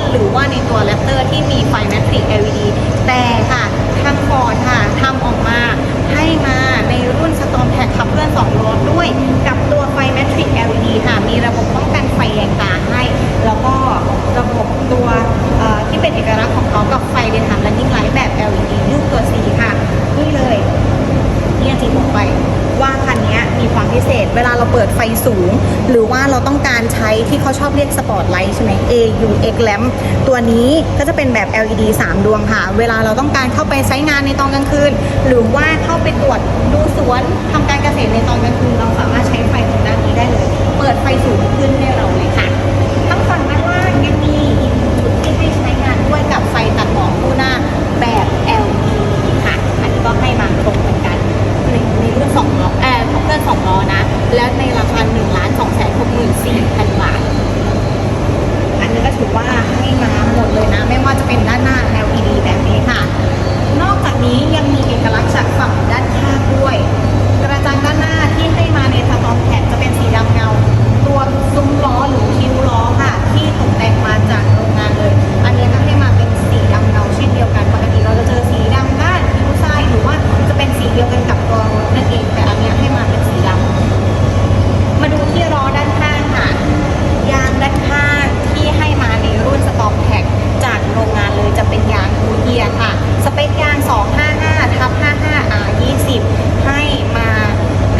นหรือว่าในตัว Raptor ที่มีไฟแมทริก LED แต่ค่ะทางฟอร์ดค่ะทำออกมาให้มาในรุ่น Storm t a c ขับเคลื่อน2ล้อด้วย กับตัวไฟแมทริก LED ค่ะ มีระบบป้องกันไฟแยงตาให้ แล้วก็ระบบตัวที่เป็นเอกลักษณ์ของเขากับไฟเดนทัมและนิ่งไลท์แบบ LED รูปตัว C ค่ะนี่เลย ที่อาจารย์บอกไป ว่าคันนี้มีความพิเศษ เวลาเราเปิดไฟสูง หรือว่าเราต้องการใช้ที่เขาชอบเรียกสปอตไลท์ใช่ไหม AUX lamp ตัวนี้ก็จะเป็นแบบ LED 3 ดวงค่ะ เวลาเราต้องการเข้าไปใช้งานในตอนกลางคืน หรือว่าเข้าไปตรวจดูสวนทำการเกษตรในตอนกลางคืนเราสามารถใช้ไฟตรงด้านนี้ได้เลย เปิดไฟสูงขึ้นให้เราเลยค่ะ ทั้งฝั่งด้านล่างยังมีอีกจุดที่ให้ใช้งานด้วยกับไฟตัดหมอกคู่หน้าแบบ LED ค่ะ อันนี้ก็ให้มาตรงเหมือนกัน ในในรุ่นสองล้อเอ่อข อนะ แล้วในราคาหนึ่งล้านสองแสนหกหมื่นสี่พันบาท อันนี้ก็ถือว่าให้มาหมดเลยนะ ไม่ว่าจะเป็นด้านหน้าียค่ะ สเปคยาง 255ทับ55 R 20ให้มา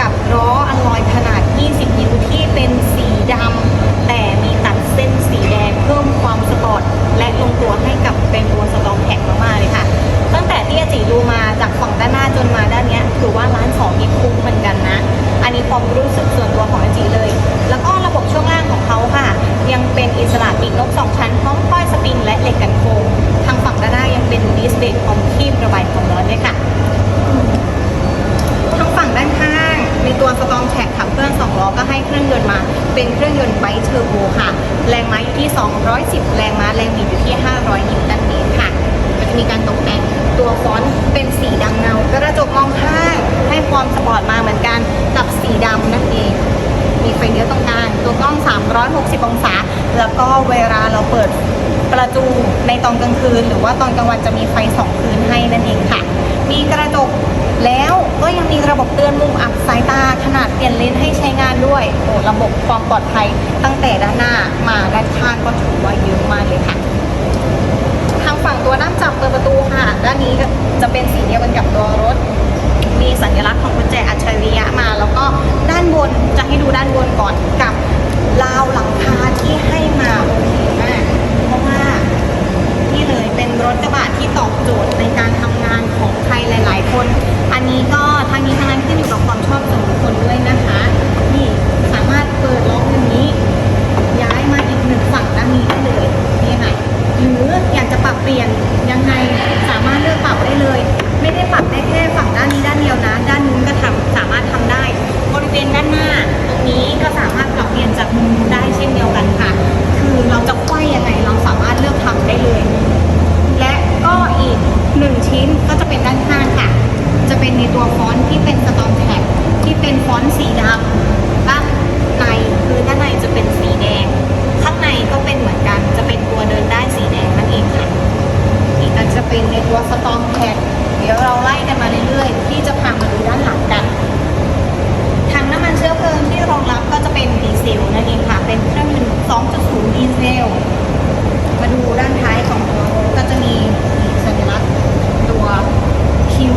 กับล้ออัลลอยขนาด 20 นิ้วที่เป็นสีดำแต่มีตัดเส้นสีแดงเพิ่มความสปอร์ตและลงตัวให้กับเป็นตัวสตอปแท็กมากๆเลยค่ะ ตั้งแต่ที่อาจิดูมาจากฝั่งด้านหน้าจนมาด้านนี้ถือว่าร้านสองมีคุ้มเหมือนกันนะ อันนี้ความรู้สึกส่วนตัวของอาจิเลย แล้วก็ระบบช่วงล่างของเขาค่ะ ยังเป็นอิสระปีกนกสองชั้นพร้อมป้ายสปริงและเหล็กกันโค้ง ด้านหน้ายังเป็นดิสเบรกพร้อมคีบระบายความร้อนด้วยค่ะทางฝั่งด้านข้างในตัวสตองแท็กขับเคลื่อน2ล้อก็ให้เครื่องยนต์มา เป็นเครื่องยนต์ไบเทอร์โบค่ะ แรงม้าอยู่ที่ 210 แรงม้าแรงบิดอยู่ที่ 500 นิวตันเมตรค่ะก็จะมีการตกแต่งตัวฟอนต์เป็นสีดำเงากระจกมองข้างให้ความสปอร์ตมาเหมือนกันกับสีดำนั่นเอง มีไฟเลี้ยวตรงกลางตัวกล้อง 360 องศา แล้วก็เวลาเราเปิดประตูในตอนกลางคืน หรือว่าตอนกลางวันจะมีไฟสองคืนให้นั่นเองค่ะ มีกระจกแล้วก็ยังมีระบบเตือนมุมอับสายตาขนาดเปลี่ยนเลนส์ให้ใช้งานด้วยโอ้ระบบความปลอดภัยตั้งแต่ด้านหน้ามาด้านข้างก็ถือว่าเยอะมากเลยค่ะ ทางฝั่งตัวด้านจับเปิดประตูค่ะ ด้านนี้จะเป็นสีเดียวกันกับตัวรถ สัญลักษณ์ของกุญแจอัจฉริยะมา แล้วก็ด้านบนจะให้ดูด้านบนก่อนกับราวหลังคาที่ให้มาโอเคมากเพราะว่านี่เลยเป็นรถกระบะที่ตอบโจทย์ในการทำงานของ ที่เป็นสตอมแท็กที่เป็นฟอนต์สีดำด้านในคือด้านในจะเป็นสีแดง ข้างในก็เป็นเหมือนกัน จะเป็นตัวเดินได้สีแดงนั่นเองค่ะนี่ก็จะเป็นในตัวสตอมแท็กเดี๋ยวเราไล่กันมาเรื่อยๆที่จะพามาดูด้านหลังกันทางน้ำมันเชื้อเพลิงที่รองรับก็จะเป็นดีเซลนั่นเองค่ะ เป็นเครื่องยนต์2.0 ดีเซลมาดูด้านท้ายของตัวก็จะมีสัญลักษณ์ตัวคิ้ว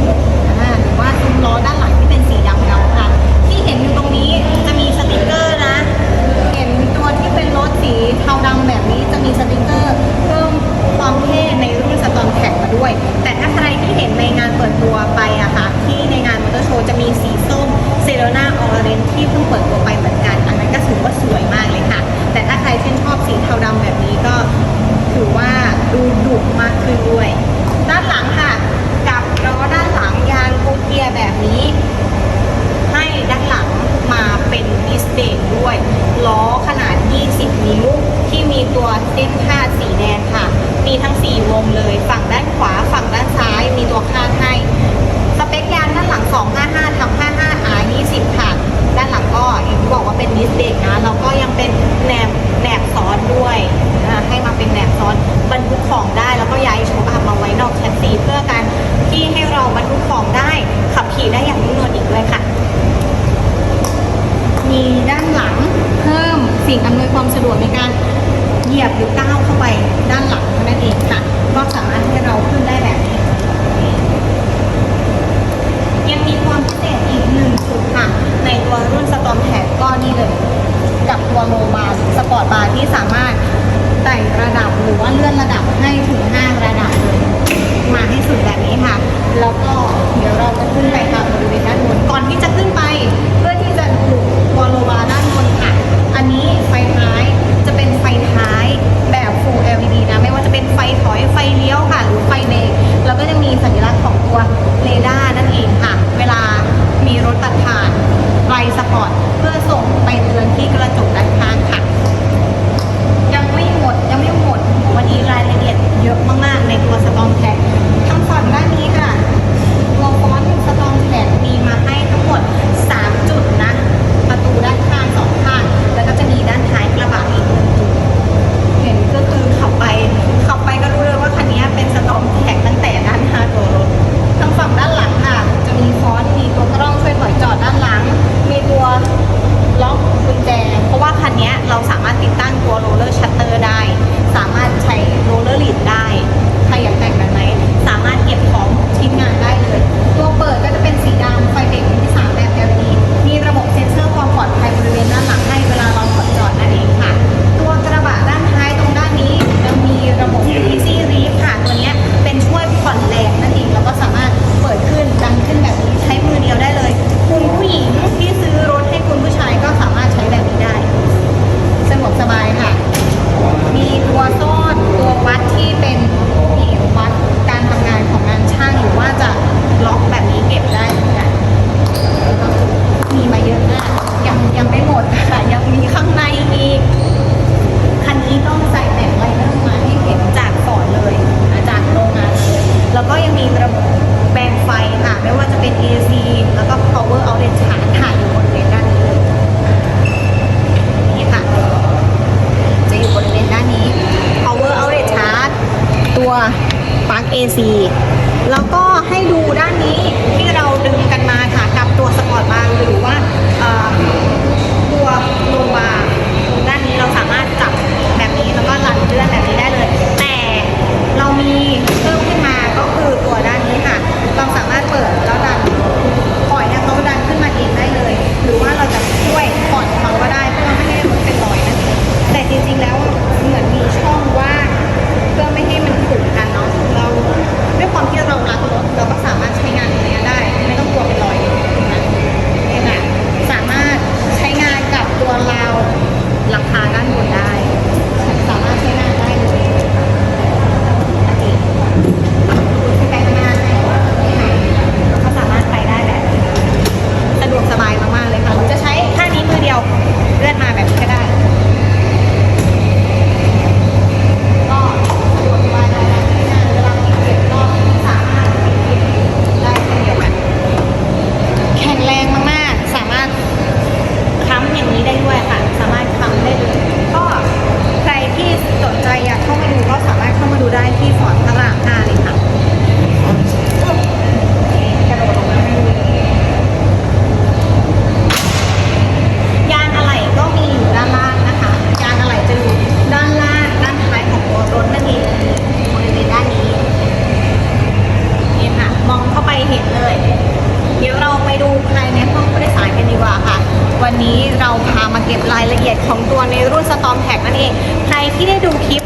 ที่ได้ดูคลิป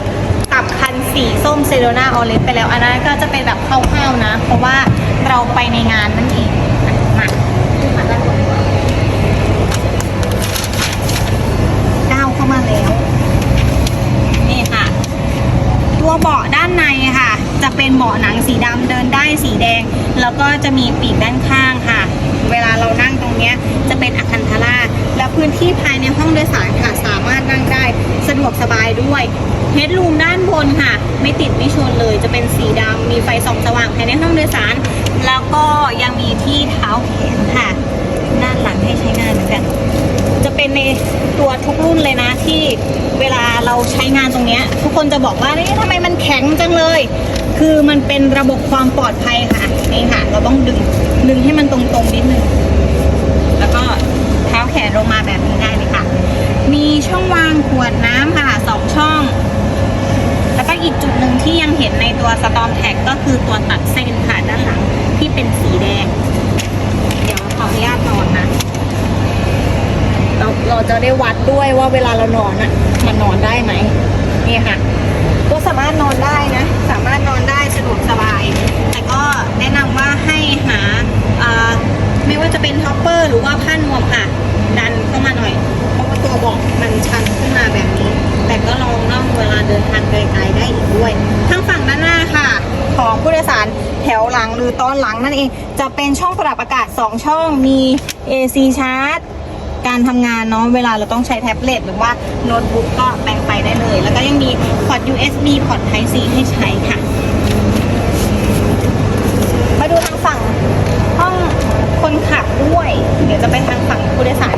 กับคันสีส้มเซโ o นาออเรนไปแล้ว อันนั้นก็จะเป็นแบบคร่าวๆนะ เพราะว่าเราไปในงานนั่นเองมาขึ้นมาด้านบนดีกว่าก้าวเข้ามาแล้ว นี่ค่ะ ตัวเบาะด้านในค่ะ จะเป็นเบาะหนังสีดำเดินได้สีแดง แล้วก็จะมีปีกด้านข้างค่ะ เวลาเรานั่งตรงเนี้ยจะเป็นอาคันทาราแล้วพื้นที่ภายในห้องโดยสารค่ะ นั่งได้ สะดวกสบายด้วยเฮดรูมด้านบนค่ะ ไม่ติดไม่ชนเลย จะเป็นสีดำมีไฟส่องสว่างภายในห้องโดยสาร แล้วก็ยังมีที่เท้าแขนค่ะ ด้านหลังให้ใช้งานเหมือนกัน จะเป็นในตัวทุกรุ่นเลยนะที่เวลาเราใช้งานตรงนี้ทุกคนจะบอกว่านี่ทำไมมันแข็งจังเลย คือมันเป็นระบบความปลอดภัยค่ะนี่ค่ะ เราต้องดึงดึงให้มันตรงๆนิดนึงแล้วก็เท้าแขนลงมาแบบนี้ได้เลยค่ะ มีช่องวางขวดน้ำค่ะสองช่อง แล้วก็อีกจุดหนึ่งที่ยังเห็นในตัวสตอมแท็กก็คือตัวตัดเส้นค่ะด้านหลังที่เป็นสีแดง เดี๋ยวขออนุญาตนอนนะเราเราจะได้วัดด้วยว่าเวลาเรานอนอะมันนอนได้ไหมนี่ค่ะก็สามารถนอนได้นะ สามารถนอนได้สะดวกสบาย แต่ก็แนะนำว่าให้หาไม่ว่าจะเป็นท็อปเปอร์หรือว่าผ้านวมค่ะ ดันเข้ามาหน่อย เพราะว่าตัวเบอกมันชันขึ้นมาแบบนี้ แต่ก็ลองนั่งเวลาเดินทางไกลๆได้อีกด้วยทางฝั่งด้านหน้าค่ะ ของผู้โดยสารแถวหลังหรือตอนหลังนั่นเอง จะเป็นช่องปรับอากาศ 2 ช่อง มี AC ชาร์จการทำงานเนาะเวลาเราต้องใช้แท็บเล็ตหรือว่าโน้ตบุ๊กก็แปลงไปได้เลย แล้วก็ยังมีพอร์ต USB พอร์ต Type C ให้ใช้ค่ะ มาดูทางฝั่งห้องคนขับด้วย เดี๋ยวจะไปทางฝั่งผู้โดยสาร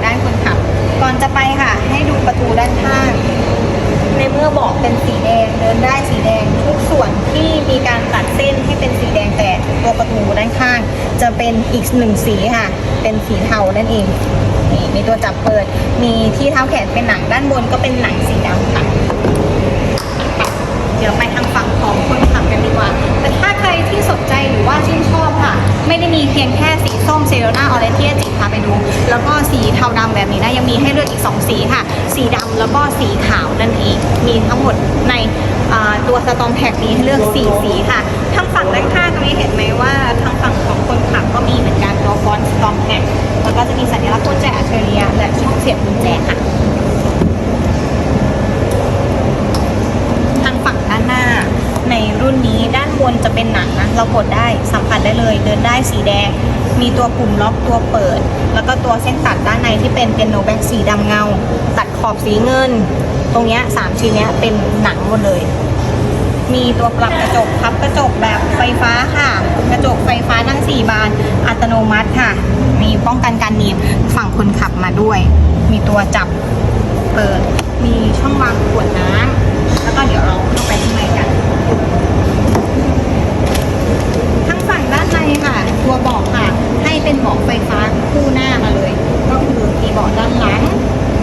อนจะไปค่ะ ให้ดูประตูด้านข้าง ในเมื่อบอกเป็นสีแดงเดินได้สีแดงทุกส่วนที่มีการตัดเส้นให้เป็นสีแดงแต่ตัวประตูด้านข้าง จะเป็นอีกหนึ่งสีค่ะ เป็นสีเทานั่นเองนี่มีตัวจับเปิด มีที่เท้าแขนเป็นหนังด้านบนก็เป็นหนังสีดำค่ะเดี๋ยวไปทางฝั่งของคนขับกันดีกว่า แต่ถ้าใครที่สนใจหรือว่าชื่นช ไม่ได้มีเพียงแค่สีส้มเซโรนาออเรนที่จิพาไปดู แล้วก็สีเทาดำแบบนี้นะยังมีให้เลือกอีก 2 สีค่ะ สีดำแล้วก็สีขาวนั่นเอง มีทั้งหมดในตัวสตอมแท็กนี้ให้เลือก 4 สีค่ะทางฝั่งด้านข้างตรงนี้เห็นไหมว่าทางฝั่งของคนขับก็มีเหมือนกันตัวฟอนต์สตอมแท็กแล้วก็จะมีสัญลักษณ์กุญแจอัจฉริยะและช่องเสียบกุญแจค่ะ ทางฝั่งด้านหน้า ในรุ่นนี้ด้านบน จะเป็นหนังนะเรากดได้สัมผัสได้เลย เดินได้สีแดง มีตัวปุ่มล็อกตัวเปิด แล้วก็ตัวเส้นตัดด้านในที่เป็นเป็นโนแบ็กสีดำเงา ตัดขอบสีเงิน ตรงเนี้ยสามชิ้นเนี้ยเป็นหนังหมดเลย มีตัวปรับกระจกพับกระจกแบบไฟฟ้าค่ะ กระจกไฟฟ้าทั้ง4บานอัตโนมัติค่ะ มีป้องกันการหนีบฝั่งคนขับมาด้วย มีตัวจับเปิด มีช่องวางขวดน้ำแล้วก็เดี๋ยวเราเข้าไปข้างในกัน บอกค่ะ ให้เป็นเบาะไฟฟ้าคู่หน้ามาเลย ก็คือมีเบาะด้านหลัง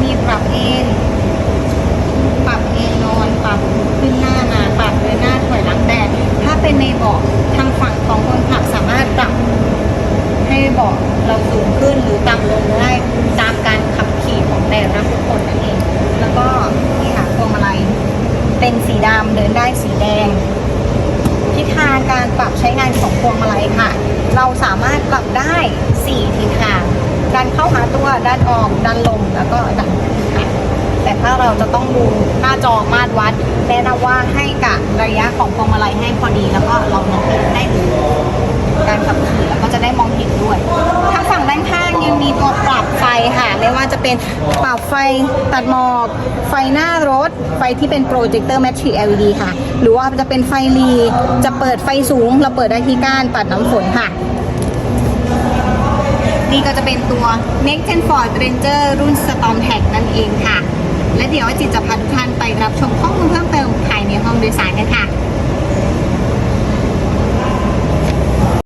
มีปรับเอนปรับเอนนอน ปรับขึ้นหน้ามา ปรับเดินหน้าถอยหลังแต่ถ้าเป็นในเบาะทางฝั่ง เป็นปรับไฟตัดหมอก ไฟหน้ารถ ไฟที่เป็นโปรเจคเตอร์แมทริก LED ค่ะ หรือว่าจะเป็นไฟลีจะเปิดไฟสูง เราเปิดได้ที่ก้านปัดน้ำฝนค่ะ นี่ก็จะเป็นตัว Next Gen Ford Ranger รุ่น Storm Tag นั่นเองค่ะ และเดี๋ยวจิตจะพาทุกท่านไปรับชมข้อมูลเพิ่มเติมภายในห้องโดยสารกันค่ะ